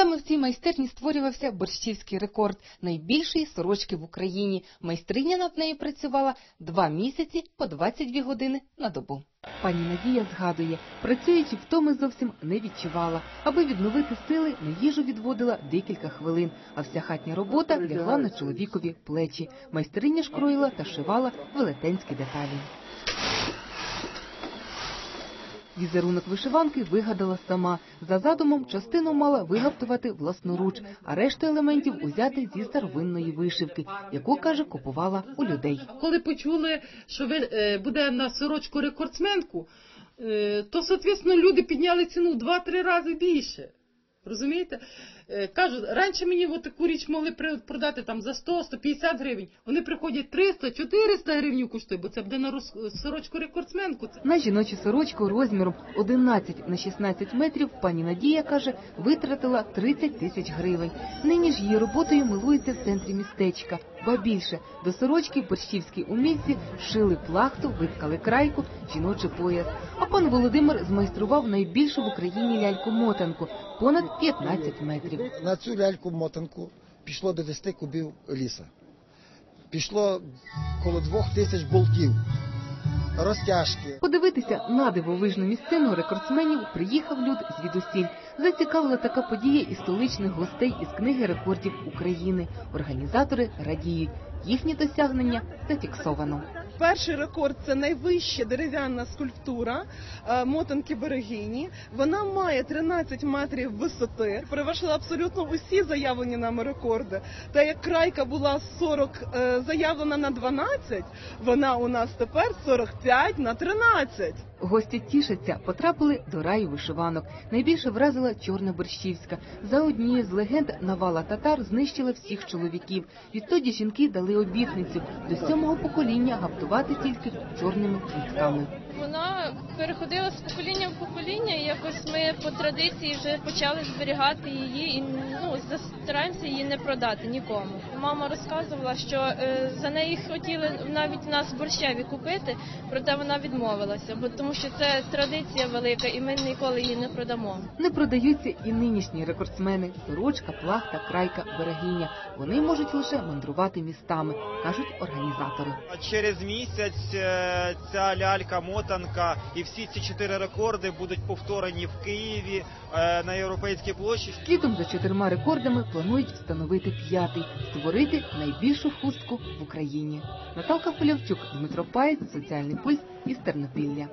Саме в цій майстерні створювався борщівський рекорд найбільшої сорочки в Україні. Майстриня над нею працювала два місяці по 22 години на добу. Пані Надія згадує, працюючи втоми зовсім не відчувала. Аби відновити сили, на їжу відводила декілька хвилин, а вся хатня робота лягла на чоловікові плечі. Майстриня ж кроїла та шивала велетенські деталі. Візерунок вишиванки вигадала сама. За задумом частину мала вигаптувати власноруч, а решту елементів узяти зі старовинної вишивки, яку каже, купувала у людей. Коли почули, що е, буде на сорочку рекордсменку, е, то, соответственно, люди підняли ціну в 2-3 рази більше. Розумієте? Кажу, Кажуть, раніше мені от таку річ могли продати там за 100-150 гривень. Вони приходять 300-400 гривень коштує, бо це буде на роз- сорочку рекордсменку. На жіночу сорочку розміром 11 на 16 метрів пані Надія каже, витратила 30 тисяч гривень. Нині ж її роботою милується в центрі містечка. Ба більше до сорочки борщівській умільці шили плахту, виткали крайку, жіночий пояс. А пан Володимир змайстрував найбільшу в Україні ляльку-мотанку понад 15 метрів. На цю ляльку-мотанку пішло до 10 кубів ліса. Пішло коло двох тисяч болтів, розтяжки. Подивитися на дивовижну місцину рекордсменів приїхав люд звідусіль. Зацікавила така подія і столичних гостей із книги рекордів України. Організатори радіють. Їхні досягнення зафіксовано. Перший рекорд це найвища дерев'яна скульптура е, мотанки берегині. Вона має 13 метрів висоти. Перевершила абсолютно усі заявлені нами рекорди. Та як крайка була 40 е, заявлена на 12, вона у нас тепер 45 на 13. Гості тішаться, потрапили до раю вишиванок. Найбільше вразила чорна борщівська. За однією з легенд навала татар знищила всіх чоловіків. Відтоді жінки дали обітницю до сьомого покоління гаптувати тільки чорними нитками. Вона переходила з покоління в покоління, і якось ми по традиції вже почали зберігати її і ну стараємося її не продати нікому. Мама розказувала, що е, за неї хотіли навіть нас борщеві купити, проте вона відмовилася, бо тому що це традиція велика, і ми ніколи її не продамо. Не продаються і нинішні рекордсмени сорочка, плахта, крайка, берегиня. Вони можуть лише мандрувати містами, кажуть організатори. Через місяць е, ця лялька мотанка і всі ці чотири рекорди будуть повторені в Києві е, на європейській площі. Слідом за чотирма рекордами планують встановити п'ятий створити найбільшу хустку в Україні. Наталка Полявчук, Дмитро Паєць, Соціальний пульс із Тернопілля.